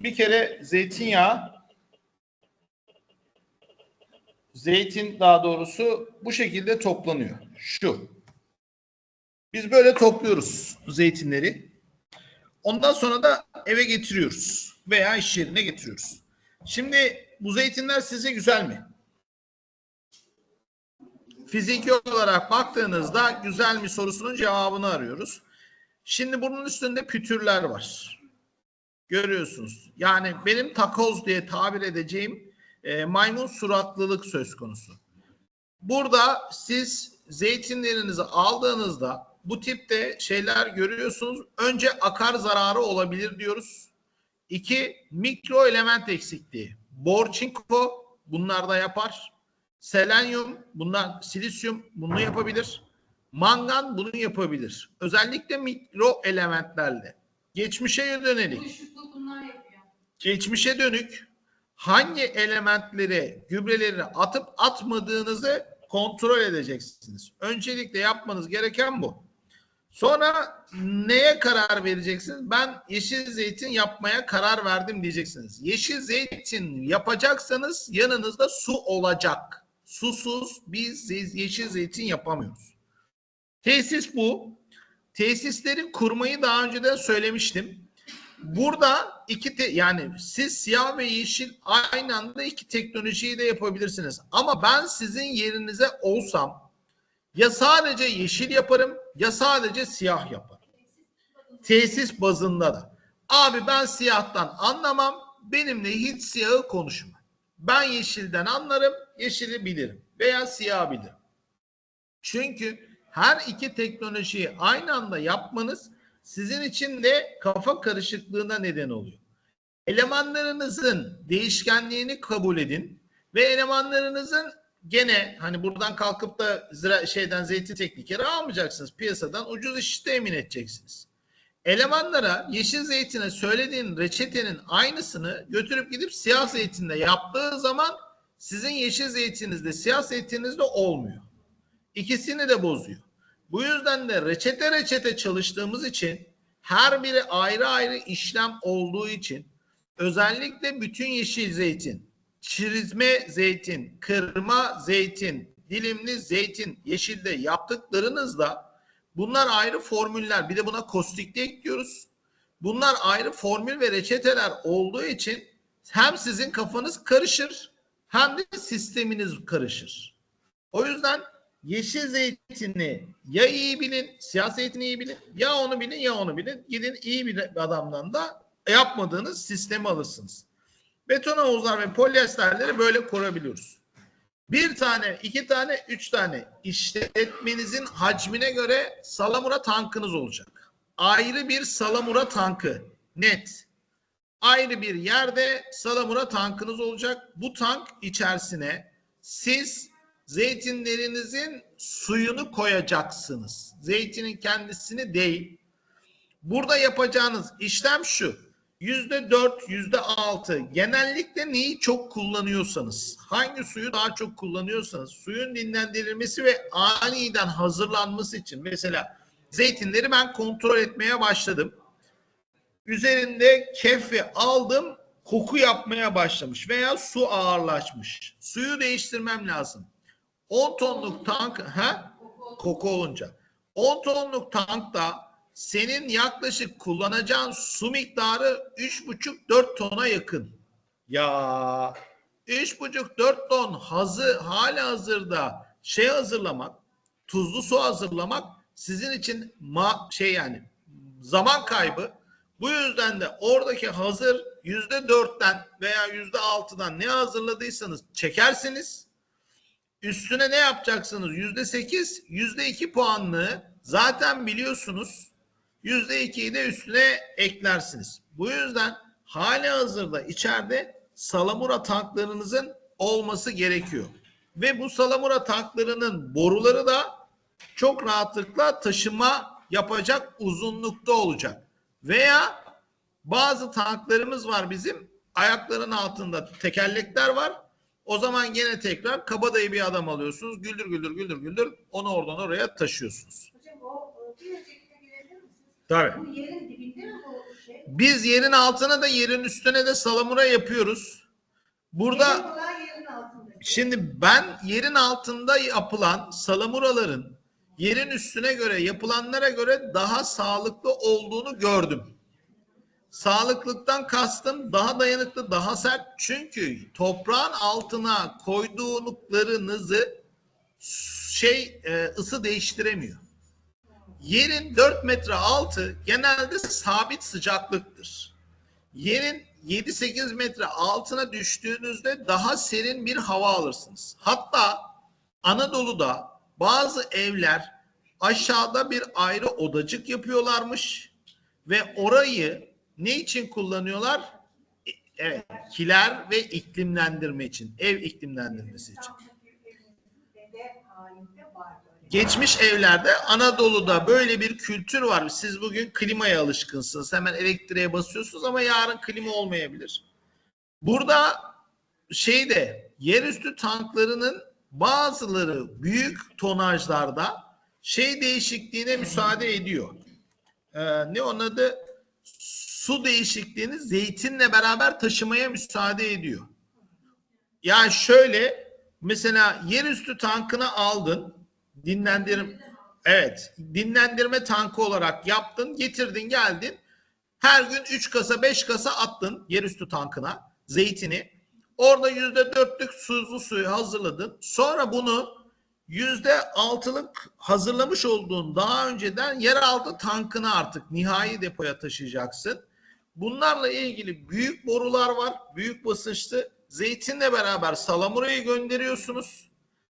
Bir kere zeytinyağı zeytin daha doğrusu bu şekilde toplanıyor. Şu. Biz böyle topluyoruz zeytinleri. Ondan sonra da eve getiriyoruz veya iş yerine getiriyoruz. Şimdi bu zeytinler size güzel mi? Fiziki olarak baktığınızda güzel mi sorusunun cevabını arıyoruz. Şimdi bunun üstünde pütürler var. Görüyorsunuz. Yani benim takoz diye tabir edeceğim e, maymun suratlılık söz konusu. Burada siz zeytinlerinizi aldığınızda bu tipte şeyler görüyorsunuz. Önce akar zararı olabilir diyoruz. İki, mikro element eksikliği. Bor, çinko bunlar da yapar. Selenyum, bunlar silisyum bunu yapabilir. Mangan bunu yapabilir. Özellikle mikro elementlerle. Geçmişe yönelik geçmişe dönük hangi elementleri, gübreleri atıp atmadığınızı kontrol edeceksiniz. Öncelikle yapmanız gereken bu. Sonra neye karar vereceksiniz? Ben yeşil zeytin yapmaya karar verdim diyeceksiniz. Yeşil zeytin yapacaksanız yanınızda su olacak. Susuz biz yeşil zeytin yapamıyoruz. Tesis bu. Tesisleri kurmayı daha önceden söylemiştim. Burada iki te- yani siz siyah ve yeşil aynı anda iki teknolojiyi de yapabilirsiniz. Ama ben sizin yerinize olsam ya sadece yeşil yaparım ya sadece siyah yaparım. Tesis bazında da. Abi ben siyahtan anlamam. Benimle hiç siyahı konuşma. Ben yeşilden anlarım. Yeşili bilirim. Veya siyah bilirim. Çünkü her iki teknolojiyi aynı anda yapmanız sizin için de kafa karışıklığına neden oluyor. Elemanlarınızın değişkenliğini kabul edin ve elemanlarınızın gene hani buradan kalkıp da zira, şeyden zeytin teknikeri almayacaksınız. Piyasadan ucuz iş temin edeceksiniz. Elemanlara yeşil zeytine söylediğin reçetenin aynısını götürüp gidip siyah zeytinde yaptığı zaman sizin yeşil zeytinizde siyah zeytininizde olmuyor. İkisini de bozuyor. Bu yüzden de reçete reçete çalıştığımız için her biri ayrı ayrı işlem olduğu için özellikle bütün yeşil zeytin, çizme zeytin, kırma zeytin, dilimli zeytin yeşilde yaptıklarınızda bunlar ayrı formüller. Bir de buna kostikli ekliyoruz. Bunlar ayrı formül ve reçeteler olduğu için hem sizin kafanız karışır hem de sisteminiz karışır. O yüzden yeşil zeytini ya iyi bilin, siyah zeytini iyi bilin, ya onu bilin ya onu bilin. Gidin iyi bir adamdan da yapmadığınız sistemi alırsınız. Beton havuzlar ve polyesterleri böyle kurabiliyoruz. Bir tane, iki tane, üç tane işletmenizin hacmine göre salamura tankınız olacak. Ayrı bir salamura tankı. Net. Ayrı bir yerde salamura tankınız olacak. Bu tank içerisine siz zeytinlerinizin suyunu koyacaksınız. Zeytinin kendisini değil. Burada yapacağınız işlem şu. Yüzde dört, yüzde altı. Genellikle neyi çok kullanıyorsanız, hangi suyu daha çok kullanıyorsanız, suyun dinlendirilmesi ve aniden hazırlanması için mesela zeytinleri ben kontrol etmeye başladım. Üzerinde kefi aldım, koku yapmaya başlamış veya su ağırlaşmış. Suyu değiştirmem lazım. 10 tonluk tank ha koku olunca 10 tonluk tankta senin yaklaşık kullanacağın su miktarı 3,5-4 tona yakın. Ya 3,5-4 ton hazır hali hazırda şey hazırlamak, tuzlu su hazırlamak sizin için ma şey yani zaman kaybı. Bu yüzden de oradaki hazır yüzde dörtten veya yüzde altıdan ne hazırladıysanız çekersiniz. Üstüne ne yapacaksınız? Yüzde sekiz, yüzde iki puanlığı zaten biliyorsunuz. Yüzde ikiyi de üstüne eklersiniz. Bu yüzden hali hazırda içeride salamura tanklarınızın olması gerekiyor. Ve bu salamura tanklarının boruları da çok rahatlıkla taşıma yapacak uzunlukta olacak. Veya bazı tanklarımız var bizim ayakların altında tekerlekler var. O zaman gene tekrar kabadayı bir adam alıyorsunuz. Güldür güldür güldür güldür onu oradan oraya taşıyorsunuz. Hocam o o bir öncekine gelebilir misiniz? Tabii. Bu yerin dibinde mi bu Biz yerin altına da yerin üstüne de salamura yapıyoruz. Burada Şimdi ben yerin altında yapılan salamuraların yerin üstüne göre yapılanlara göre daha sağlıklı olduğunu gördüm. Sağlıklıktan kastım daha dayanıklı, daha sert. Çünkü toprağın altına koyduğunuzlarınızı şey e, ısı değiştiremiyor. Yerin 4 metre altı genelde sabit sıcaklıktır. Yerin 7-8 metre altına düştüğünüzde daha serin bir hava alırsınız. Hatta Anadolu'da bazı evler aşağıda bir ayrı odacık yapıyorlarmış ve orayı ne için kullanıyorlar? E, Evet, kiler ve iklimlendirme için, ev iklimlendirmesi için. Geçmiş evlerde Anadolu'da böyle bir kültür var. Siz bugün klimaya alışkınsınız. Hemen elektriğe basıyorsunuz ama yarın klima olmayabilir. Burada şeyde yerüstü tanklarının bazıları büyük tonajlarda şey değişikliğine müsaade ediyor. Ee, ne onun adı? Su değişikliğini zeytinle beraber taşımaya müsaade ediyor. Yani şöyle mesela yerüstü tankını aldın dinlendirim evet dinlendirme tankı olarak yaptın getirdin geldin her gün 3 kasa 5 kasa attın yerüstü tankına zeytini orada yüzde dörtlük suzlu suyu hazırladın sonra bunu yüzde altılık hazırlamış olduğun daha önceden yeraltı tankına artık nihai depoya taşıyacaksın. Bunlarla ilgili büyük borular var. Büyük basınçlı. Zeytinle beraber salamurayı gönderiyorsunuz.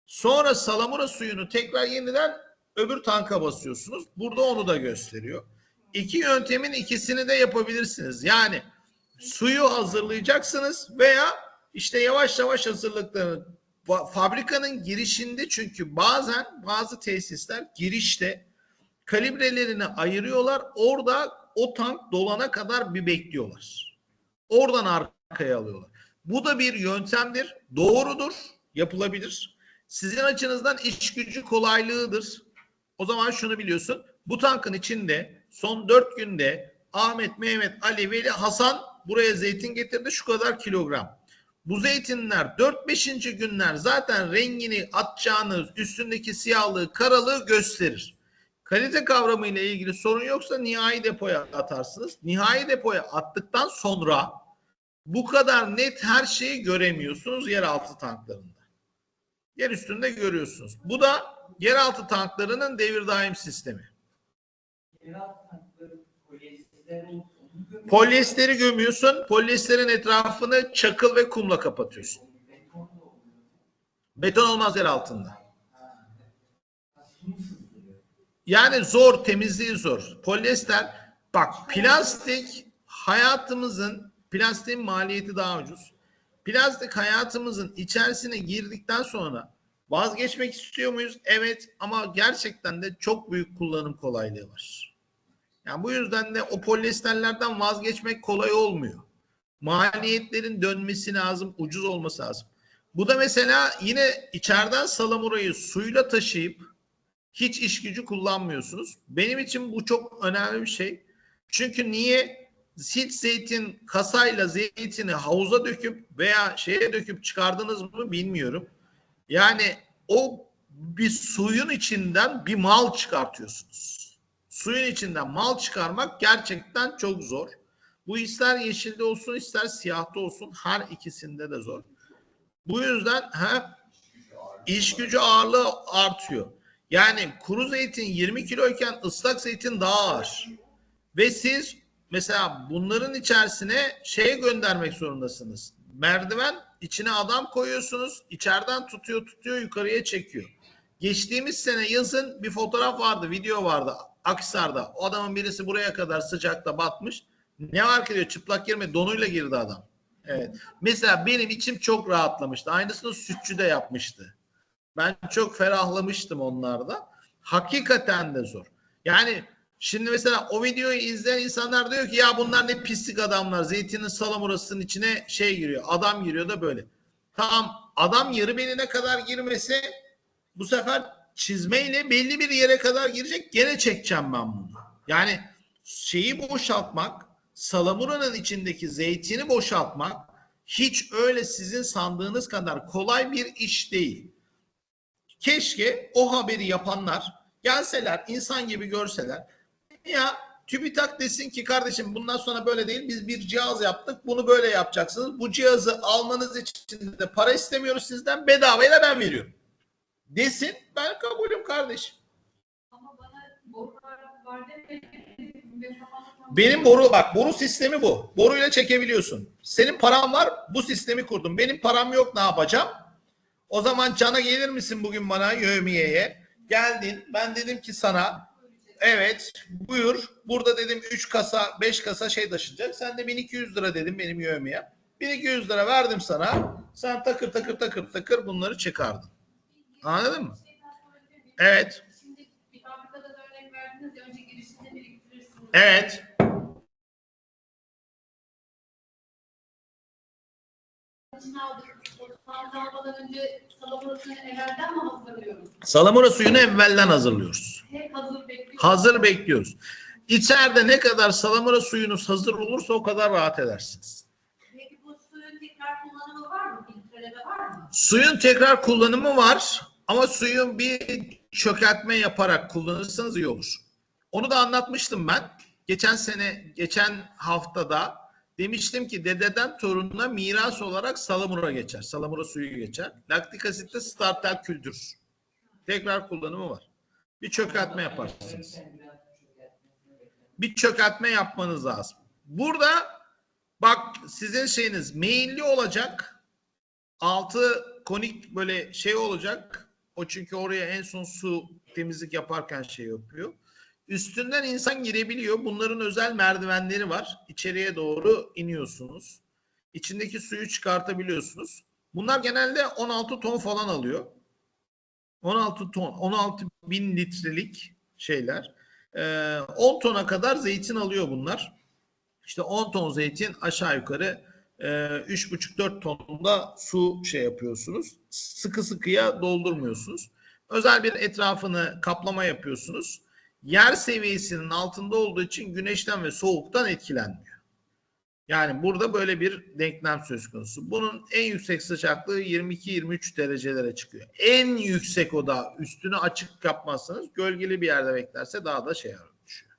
Sonra salamura suyunu tekrar yeniden öbür tanka basıyorsunuz. Burada onu da gösteriyor. İki yöntemin ikisini de yapabilirsiniz. Yani suyu hazırlayacaksınız veya işte yavaş yavaş hazırlıklarını fa- fabrikanın girişinde çünkü bazen bazı tesisler girişte kalibrelerini ayırıyorlar. Orada o tank dolana kadar bir bekliyorlar. Oradan arkaya alıyorlar. Bu da bir yöntemdir. Doğrudur. Yapılabilir. Sizin açınızdan iş gücü kolaylığıdır. O zaman şunu biliyorsun. Bu tankın içinde son dört günde Ahmet, Mehmet, Ali, Veli, Hasan buraya zeytin getirdi şu kadar kilogram. Bu zeytinler 4-5. günler zaten rengini atacağınız üstündeki siyahlığı, karalığı gösterir. Kalite kavramı ile ilgili sorun yoksa nihai depoya atarsınız. Nihai depoya attıktan sonra bu kadar net her şeyi göremiyorsunuz yeraltı tanklarında. Yer üstünde görüyorsunuz. Bu da yeraltı tanklarının devir daim sistemi. Polyesteri gömüyorsun. Polyesterin etrafını çakıl ve kumla kapatıyorsun. Beton olmaz yer altında. Yani zor, temizliği zor. Polyester, bak plastik hayatımızın, plastiğin maliyeti daha ucuz. Plastik hayatımızın içerisine girdikten sonra vazgeçmek istiyor muyuz? Evet ama gerçekten de çok büyük kullanım kolaylığı var. Yani bu yüzden de o polyesterlerden vazgeçmek kolay olmuyor. Maliyetlerin dönmesi lazım, ucuz olması lazım. Bu da mesela yine içeriden salamurayı suyla taşıyıp hiç iş gücü kullanmıyorsunuz. Benim için bu çok önemli bir şey. Çünkü niye? Hiç zeytin kasayla zeytini havuza döküp veya şeye döküp çıkardınız mı bilmiyorum. Yani o bir suyun içinden bir mal çıkartıyorsunuz. Suyun içinden mal çıkarmak gerçekten çok zor. Bu ister yeşilde olsun ister siyahta olsun her ikisinde de zor. Bu yüzden ha, iş gücü ağırlığı artıyor. Yani kuru zeytin 20 kiloyken ıslak zeytin daha ağır. Ve siz mesela bunların içerisine şeye göndermek zorundasınız. Merdiven içine adam koyuyorsunuz. içeriden tutuyor tutuyor yukarıya çekiyor. Geçtiğimiz sene yazın bir fotoğraf vardı, video vardı Aksar'da. O adamın birisi buraya kadar sıcakta batmış. Ne var ki diyor çıplak girme donuyla girdi adam. Evet. Mesela benim içim çok rahatlamıştı. Aynısını sütçü de yapmıştı. Ben çok ferahlamıştım onlarda. Hakikaten de zor. Yani şimdi mesela o videoyu izleyen insanlar diyor ki ya bunlar ne pislik adamlar. Zeytinin salamurasının içine şey giriyor. Adam giriyor da böyle. Tamam adam yarı beline kadar girmesi bu sefer çizmeyle belli bir yere kadar girecek. Gene çekeceğim ben bunu. Yani şeyi boşaltmak, Salamura'nın içindeki zeytini boşaltmak hiç öyle sizin sandığınız kadar kolay bir iş değil. Keşke o haberi yapanlar gelseler, insan gibi görseler. Ya TÜBİTAK desin ki kardeşim bundan sonra böyle değil biz bir cihaz yaptık bunu böyle yapacaksınız. Bu cihazı almanız için de para istemiyoruz sizden bedavayla ben veriyorum. Desin ben kabulüm kardeşim. Ama bana borular var. Benim boru bak boru sistemi bu. Boruyla çekebiliyorsun. Senin paran var bu sistemi kurdum. Benim param yok ne yapacağım? O zaman cana gelir misin bugün bana yövmiyeye? Geldin ben dedim ki sana evet buyur burada dedim 3 kasa 5 kasa şey taşınacak. Sen de 1200 lira dedim benim yövmiye. 1200 lira verdim sana. Sen takır takır takır takır bunları çıkardın. Anladın mı? Evet. Evet. Aldık. Önce salatasını evvelden mi hazırlıyoruz? Salamura suyunu evvelden hazırlıyoruz. Hep hazır bekliyoruz. Hazır bekliyoruz. İçeride ne kadar salamura suyunuz hazır olursa o kadar rahat edersiniz. Peki bu suyun tekrar kullanımı var mı? Filtreleme var mı? Suyun tekrar kullanımı var ama suyun bir çökertme yaparak kullanırsanız iyi olur. Onu da anlatmıştım ben. Geçen sene, geçen haftada demiştim ki dededen torununa miras olarak salamura geçer. Salamura suyu geçer. Laktik asitte startel küldür. Tekrar kullanımı var. Bir çökertme yaparsınız. Bir çökertme yapmanız lazım. Burada bak sizin şeyiniz meyilli olacak. Altı konik böyle şey olacak. O çünkü oraya en son su temizlik yaparken şey yapıyor. Üstünden insan girebiliyor. Bunların özel merdivenleri var. İçeriye doğru iniyorsunuz. İçindeki suyu çıkartabiliyorsunuz. Bunlar genelde 16 ton falan alıyor. 16 ton, 16 bin litrelik şeyler. Ee, 10 tona kadar zeytin alıyor bunlar. İşte 10 ton zeytin aşağı yukarı e, 3,5-4 tonunda su şey yapıyorsunuz. Sıkı sıkıya doldurmuyorsunuz. Özel bir etrafını kaplama yapıyorsunuz. Yer seviyesinin altında olduğu için güneşten ve soğuktan etkilenmiyor. Yani burada böyle bir denklem söz konusu. Bunun en yüksek sıcaklığı 22-23 derecelere çıkıyor. En yüksek oda üstünü açık yapmazsanız gölgeli bir yerde beklerse daha da şey düşüyor.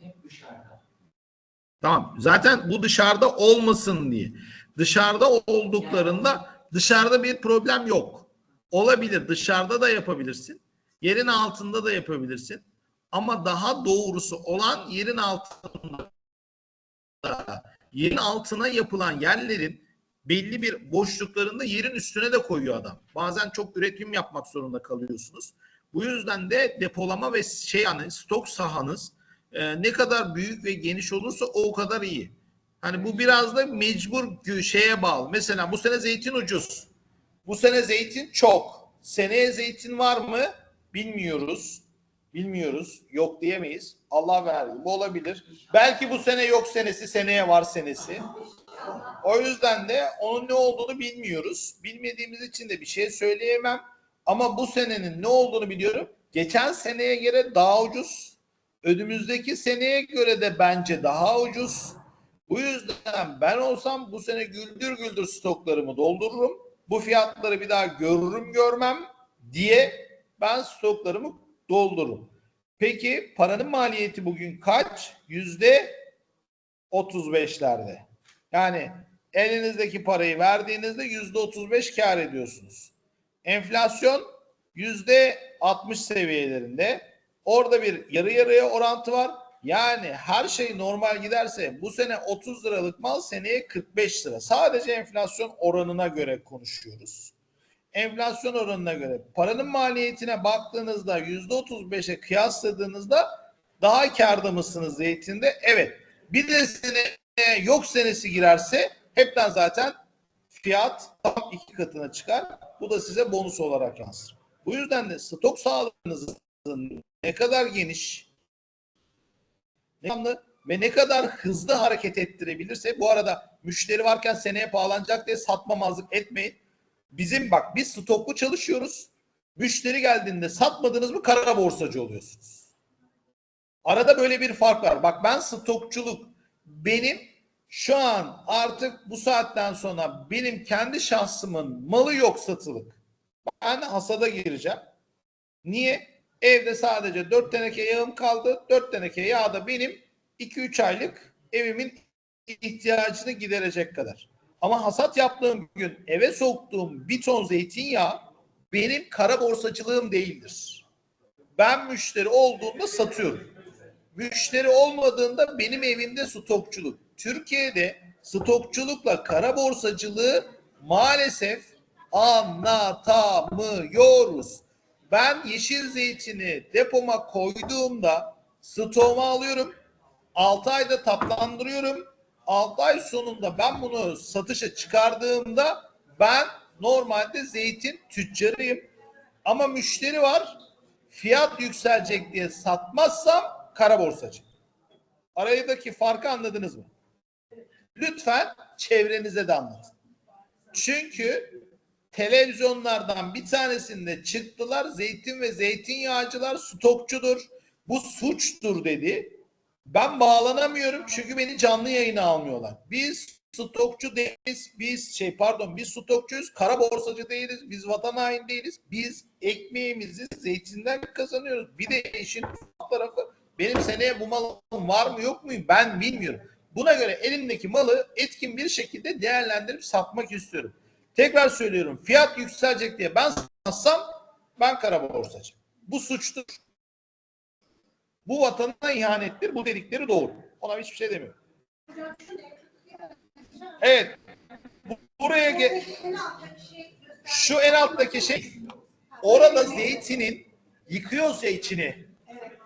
Hep dışarıda. Tamam. Zaten bu dışarıda olmasın diye. Dışarıda olduklarında dışarıda bir problem yok. Olabilir. Dışarıda da yapabilirsin. Yerin altında da yapabilirsin. Ama daha doğrusu olan yerin altında yerin altına yapılan yerlerin belli bir boşluklarında yerin üstüne de koyuyor adam. Bazen çok üretim yapmak zorunda kalıyorsunuz. Bu yüzden de depolama ve şey yani stok sahanız e, ne kadar büyük ve geniş olursa o kadar iyi. Hani bu biraz da mecbur şeye bağlı. Mesela bu sene zeytin ucuz. Bu sene zeytin çok. Seneye zeytin var mı? Bilmiyoruz. Bilmiyoruz. Yok diyemeyiz. Allah verdi. Bu olabilir. Belki bu sene yok senesi, seneye var senesi. O yüzden de onun ne olduğunu bilmiyoruz. Bilmediğimiz için de bir şey söyleyemem. Ama bu senenin ne olduğunu biliyorum. Geçen seneye göre daha ucuz. Önümüzdeki seneye göre de bence daha ucuz. Bu yüzden ben olsam bu sene güldür güldür stoklarımı doldururum. Bu fiyatları bir daha görürüm görmem diye ben stoklarımı doldururum. Peki paranın maliyeti bugün kaç? Yüzde 35'lerde. Yani elinizdeki parayı verdiğinizde yüzde 35 kar ediyorsunuz. Enflasyon yüzde 60 seviyelerinde. Orada bir yarı yarıya orantı var. Yani her şey normal giderse bu sene 30 liralık mal seneye 45 lira. Sadece enflasyon oranına göre konuşuyoruz. Enflasyon oranına göre paranın maliyetine baktığınızda %35'e kıyasladığınızda daha karda mısınız zeytinde? Evet. Bir de sene yok senesi girerse hepten zaten fiyat tam iki katına çıkar. Bu da size bonus olarak yansır. Bu yüzden de stok sağlığınızın ne kadar geniş, ne ve ne kadar hızlı hareket ettirebilirse bu arada müşteri varken seneye pahalanacak diye satmamazlık etmeyin. Bizim bak biz stoklu çalışıyoruz. Müşteri geldiğinde satmadınız mı kara borsacı oluyorsunuz. Arada böyle bir fark var. Bak ben stokçuluk benim şu an artık bu saatten sonra benim kendi şahsımın malı yok satılık. Ben hasada gireceğim. Niye? Evde sadece 4 teneke yağım kaldı. 4 teneke yağ da benim 2-3 aylık evimin ihtiyacını giderecek kadar. Ama hasat yaptığım gün eve soktuğum bir ton zeytinyağı benim kara borsacılığım değildir. Ben müşteri olduğunda satıyorum. Müşteri olmadığında benim evimde stokçuluk. Türkiye'de stokçulukla kara borsacılığı maalesef anlatamıyoruz. Ben yeşil zeytini depoma koyduğumda stoğuma alıyorum. 6 ayda tatlandırıyorum. 6 ay sonunda ben bunu satışa çıkardığımda ben normalde zeytin tüccarıyım. Ama müşteri var. Fiyat yükselecek diye satmazsam kara borsacı. Aradaki farkı anladınız mı? Lütfen çevrenize de anlatın. Çünkü televizyonlardan bir tanesinde çıktılar zeytin ve zeytinyağcılar stokçudur. Bu suçtur dedi. Ben bağlanamıyorum çünkü beni canlı yayına almıyorlar. Biz stokçu değiliz. Biz şey pardon biz stokçuyuz. Kara borsacı değiliz. Biz vatan haini değiliz. Biz ekmeğimizi zeytinden kazanıyoruz. Bir de işin tarafı benim seneye bu malım var mı yok mu ben bilmiyorum. Buna göre elimdeki malı etkin bir şekilde değerlendirip satmak istiyorum. Tekrar söylüyorum fiyat yükselecek diye ben satsam ben kara borsacı. Bu suçtur. Bu vatana ihanettir. Bu dedikleri doğru. Ona hiçbir şey demiyorum. Evet. Bu- Buraya ge- şu en alttaki şey orada zeytinin yıkıyorsa içini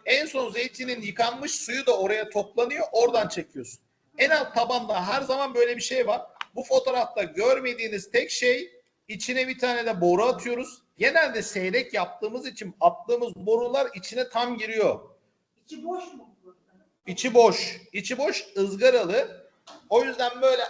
en son zeytinin yıkanmış suyu da oraya toplanıyor. Oradan çekiyorsun. En alt tabanda her zaman böyle bir şey var. Bu fotoğrafta görmediğiniz tek şey içine bir tane de boru atıyoruz. Genelde seyrek yaptığımız için attığımız borular içine tam giriyor. İçi boş mu? İçi boş. içi boş ızgaralı. O yüzden böyle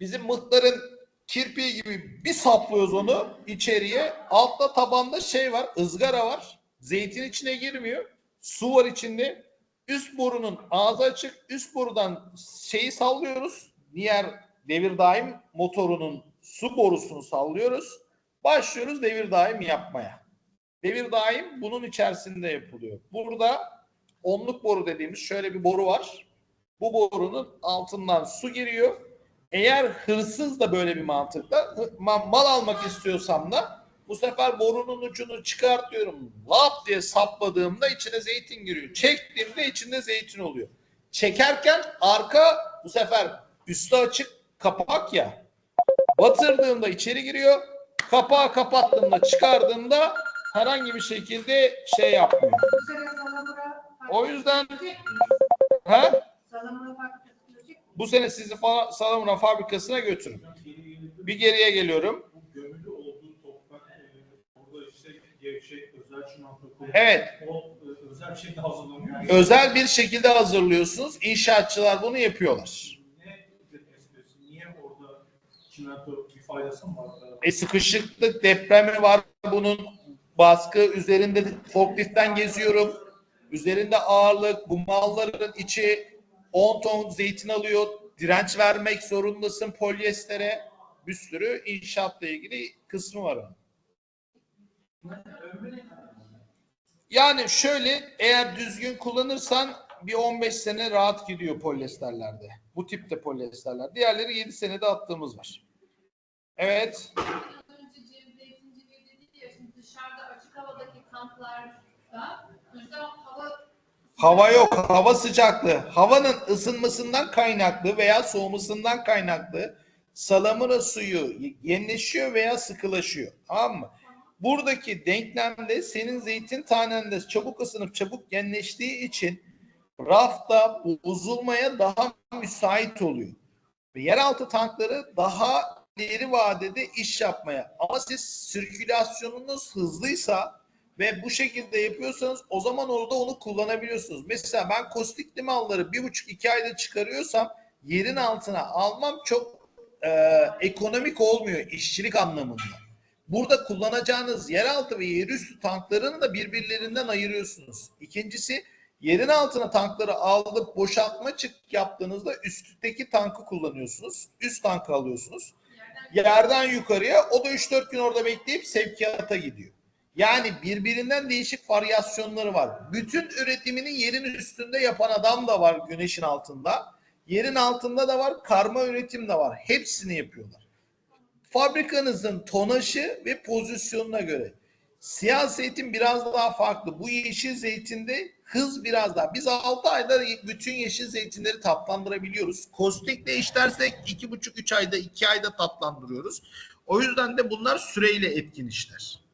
bizim mıhların kirpiği gibi bir saplıyoruz onu içeriye. Altta tabanda şey var, ızgara var. Zeytin içine girmiyor. Su var içinde. Üst borunun ağzı açık. Üst borudan şeyi sallıyoruz. Diğer devir daim motorunun su borusunu sallıyoruz. Başlıyoruz devir daim yapmaya. Devir daim bunun içerisinde yapılıyor. Burada onluk boru dediğimiz şöyle bir boru var. Bu borunun altından su giriyor. Eğer hırsız da böyle bir mantıkta hı- ma- mal almak istiyorsam da bu sefer borunun ucunu çıkartıyorum. Lap diye sapladığımda içine zeytin giriyor. Çektiğimde içinde zeytin oluyor. Çekerken arka bu sefer üstü açık kapak ya. Batırdığımda içeri giriyor. Kapağı kapattığımda çıkardığımda herhangi bir şekilde şey yapmıyor. O yüzden ha? Bu sene sizi fa- Salamura fabrikasına götürün. Bir geriye geliyorum. Evet. O özel bir şekilde hazırlanıyor. Özel bir şekilde hazırlıyorsunuz. İnşaatçılar bunu yapıyorlar. Ne esprisi? Niye orada bir faydası mı var? E sıkışıklık depremi var bunun. Baskı üzerinde forkliftten geziyorum. Üzerinde ağırlık, bu malların içi 10 ton zeytin alıyor. Direnç vermek zorundasın polyestere. Bir sürü inşaatla ilgili kısmı var. Yani şöyle eğer düzgün kullanırsan bir 15 sene rahat gidiyor polyesterlerde. Bu tipte polyesterler. Diğerleri 7 senede attığımız var. Evet. Hava yok. Hava sıcaklığı. Havanın ısınmasından kaynaklı veya soğumasından kaynaklı salamura suyu yenileşiyor veya sıkılaşıyor. Tamam mı? Buradaki denklemde senin zeytin tanende çabuk ısınıp çabuk genleştiği için rafta bozulmaya daha müsait oluyor. Yeraltı tankları daha ileri vadede iş yapmaya. Ama siz sirkülasyonunuz hızlıysa ve bu şekilde yapıyorsanız o zaman orada onu kullanabiliyorsunuz. Mesela ben kostikli malları bir buçuk iki ayda çıkarıyorsam yerin altına almam çok e, ekonomik olmuyor işçilik anlamında. Burada kullanacağınız yeraltı ve yerüstü tanklarını da birbirlerinden ayırıyorsunuz. İkincisi Yerin altına tankları alıp boşaltma çık yaptığınızda üstteki tankı kullanıyorsunuz. Üst tankı alıyorsunuz. Yerden yukarıya o da 3-4 gün orada bekleyip sevkiyata gidiyor. Yani birbirinden değişik varyasyonları var. Bütün üretimini yerin üstünde yapan adam da var güneşin altında. Yerin altında da var, karma üretim de var. Hepsini yapıyorlar. Fabrikanızın tonajı ve pozisyonuna göre. Siyah zeytin biraz daha farklı. Bu yeşil zeytinde hız biraz daha. Biz 6 ayda bütün yeşil zeytinleri tatlandırabiliyoruz. Kostikle işlersek 2,5-3 ayda 2 ayda tatlandırıyoruz. O yüzden de bunlar süreyle etkin işler.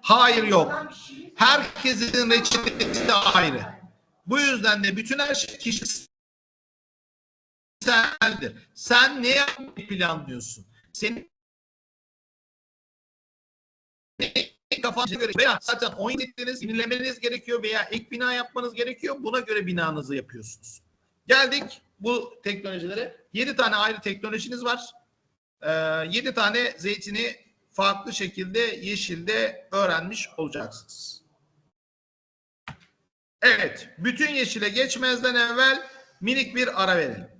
Hayır yok. Herkesin reçetesi ayrı. Bu yüzden de bütün her şey kişiseldir. Sen ne planlıyorsun? Senin kafana göre veya zaten 17 ettiğiniz yenilemeniz gerekiyor veya ek bina yapmanız gerekiyor. Buna göre binanızı yapıyorsunuz. Geldik bu teknolojilere. 7 tane ayrı teknolojiniz var. Ee, 7 tane zeytini farklı şekilde yeşilde öğrenmiş olacaksınız. Evet, bütün yeşile geçmezden evvel minik bir ara verelim.